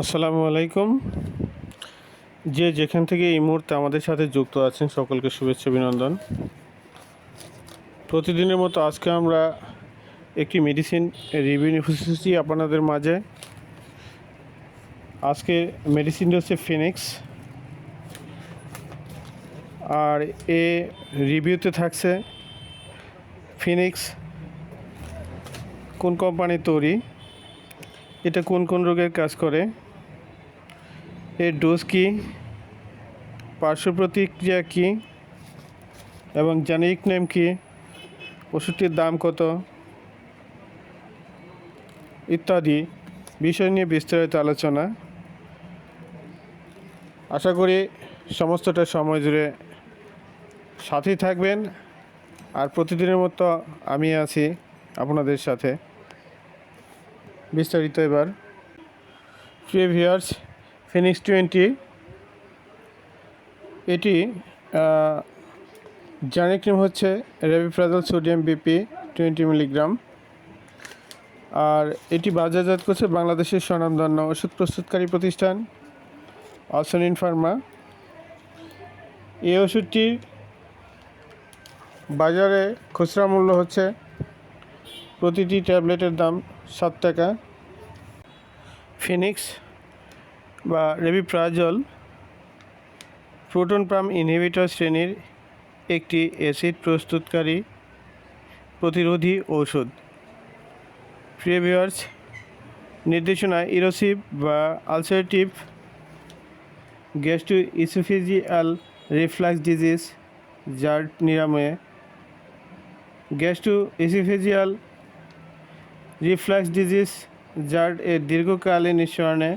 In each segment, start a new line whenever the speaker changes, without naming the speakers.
আসসালামু আলাইকুম। যে যেখান থেকে এই মুহূর্তে আমাদের সাথে যুক্ত আছেন, সকলকে শুভেচ্ছা, অভিনন্দন। প্রতিদিনের মতো আজকে আমরা একটি মেডিসিন রিভিউ এসেছি আপনাদের মাঝে। আজকে মেডিসিনটা হচ্ছে ফিনিক্স আর এ রিভিউতে থাকছে ফিনিক্স কোন কোম্পানির তৈরি? এটা কোন কোন রোগের কাজ করে? এর ডোজ কী? পার্শ্ব প্রতিক্রিয়া কী? এবং জেনেরিক নেম কী? ওষুধটির দাম কত? ইত্যাদি বিষয় নিয়ে বিস্তারিত আলোচনা। আশা করি সমস্তটা সময় জুড়ে সাথেই থাকবেন। আর প্রতিদিনের মতো আমি আছি আপনাদের সাথে। বিস্তারিত এবার। প্রিভিয়ার্স ফিনিক্স টোয়েন্টি এটি জানি ক্রিম হচ্ছে rabeprazole sodium BP twenty milligram আর এটি বাজারজাত করছে বাংলাদেশের স্বনামধন্য ওষুধ প্রস্তুতকারী প্রতিষ্ঠান অসনিন ফার্মা এই ওষুধটির বাজারে খুচরা মূল্য হচ্ছে প্রতিটি ট্যাবলেটের দাম সাত টাকা। ফিনিক্স বা রেবিপ্রাজল প্রোটন পাম্প ইনহিবিটর শ্রেণির একটি অ্যাসিড প্রস্তুতকারী প্রতিরোধী ঔষধ। প্রিভিয়ার্স নির্দেশনা ইরোসিভ বা ulcerative gastro oesophageal reflux disease, যার নিরাময়ে gastro oesophageal reflux disease GERD এর দীর্ঘকালীন নিঃসরণে,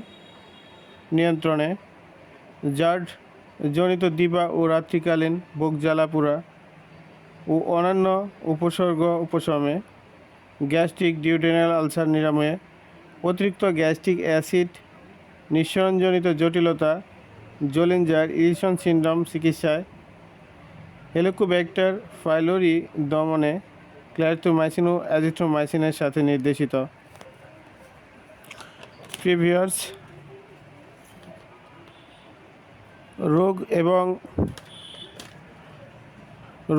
নিয়ন্ত্রণে জার্ড জনিত দিবা ও রাত্রিকালীন বুক জ্বালাপুরা ও অন্যান্য উপসর্গ উপশমে, গ্যাস্ট্রিক ডিউটেনাল আলসার নিরাময়ে, অতিরিক্ত গ্যাস্ট্রিক অ্যাসিড, নিঃসরণজনিত জটিলতা, জোলেঞ্জার ইরিশন সিন্ড্রোম চিকিৎসায়, হেলিকোব্যাক্টার ফাইলোরি দমনে ক্লারিথোমাইসিন ও অ্যাজিথ্রোমাইসিনের সাথে নির্দেশিত। প্রিভিয়ার্স, রোগ এবং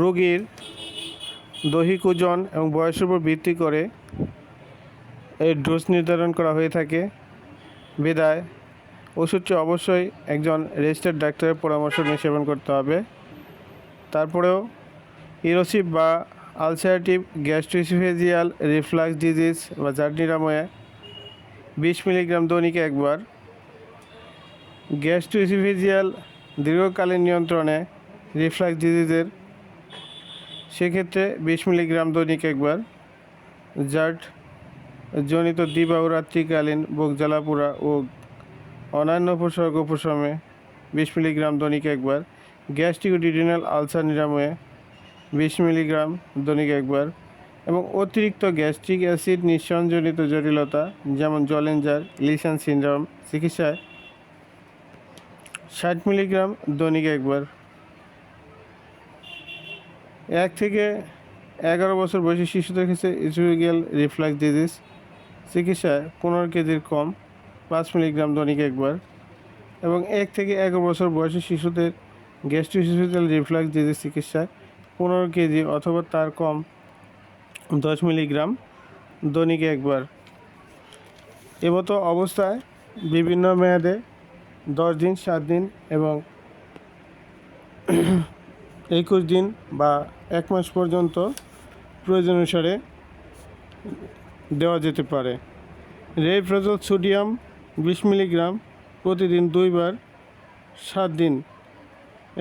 রোগীর দৈহিক ওজন এবং বয়সের উপর ভিত্তি করে এর ডোজ নির্ধারণ করা হয়ে থাকে। বিদায়, ওষুধটি অবশ্যই একজন রেজিস্টার্ড ডাক্তারের পরামর্শ নিয়ে সেবন করতে হবে। তারপরেও ইরোসিভ বা আলসারেটিভ গ্যাস্ট্রিসিফেজিয়াল রিফ্লাক্স ডিজিজ বা যার নিরাময়ে বিশ মিলিগ্রাম দৈনিক একবার। গ্যাস্ট্রিসিফেজিয়াল দীর্ঘকালীন নিয়ন্ত্রণে রিফ্লাক্স ডিজিজের সেক্ষেত্রে বিশ মিলিগ্রাম দৈনিক একবার। জার্ট জনিত দিবা ও রাত্রিকালীন বুক জ্বালাপুরা ও অন্যান্য উপসর্গ উপশমে বিশ মিলিগ্রাম দৈনিক একবার। গ্যাস্ট্রিক ডিডিনাল আলসার নিরাময়ে বিশ মিলিগ্রাম, দৈনিক একবার, এবং অতিরিক্ত গ্যাস্ট্রিক অ্যাসিড নিঃসরণজনিত জটিলতা, যেমন জলেঞ্জার লিসান সিন্ড্রোম, চিকিৎসায়। ষাট মিলিগ্রাম, দৈনিক একবার। এক থেকে এগারো বছর বয়সী শিশুদের ক্ষেত্রে ইসুরিগিয়াল রিফ্লাক্স ডিজিজ। চিকিৎসায় পনেরো কেজির কম, পাঁচ মিলিগ্রাম, দৈনিক একবার। এবং এক থেকে এগারো বছর বয়সী শিশুদের গ্যাস্ট্রিসিফিক্যাল রিফ্লাক্স ডিজিজ চিকিৎসায় পনেরো কেজি অথবা তার কম দশ মিলিগ্রাম দৈনিক একবার। এমতো অবস্থায় বিভিন্ন মেয়াদে দশ দিন, সাত দিন এবং একুশ দিন বা এক মাস পর্যন্ত প্রয়োজন অনুসারে দেওয়া যেতে পারে। রেফ্রাজল সোডিয়াম বিশ মিলিগ্রাম প্রতিদিন দুইবার, সাত দিন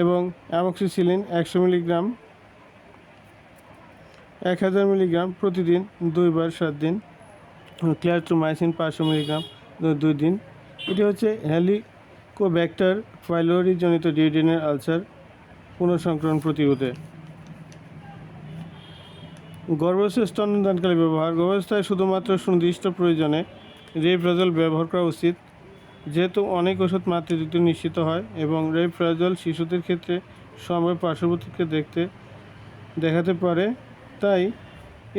এবং অ্যামক্সিসিলিন একশো মিলিগ্রাম এক হাজার মিলিগ্রাম প্রতিদিন, দুইবার সাত দিন। ক্লিয়ারট্রোমাইসিন পাঁচশো মিলিগ্রাম দুই দিন। এটি হচ্ছে হেলিকোব্যাক্টার ফাইলোরি জনিত ডিউডিনের আলসার পুনঃসংক্রমণ প্রতিরোধে। গর্ভস্থ স্তন্যদানকালে ব্যবহার। গর্ভাবস্থায় শুধুমাত্র সুনির্দিষ্ট প্রয়োজনে রেপ্রাজল ব্যবহার করা উচিত। যেহেতু অনেক ওষুধ মাতৃযুক্ত নিশ্চিত হয় এবং রেপ্রাজল শিশুদের ক্ষেত্রে সময় পার্শ্ববর্তীকে দেখতে, দেখাতে পারে। তাই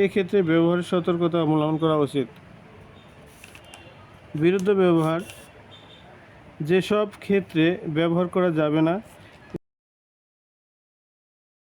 এক্ষেত্রে ব্যবহারের সতর্কতা অবলম্বন করা উচিত। বিরুদ্ধ ব্যবহার, যেসব ক্ষেত্রে ব্যবহার করা যাবে না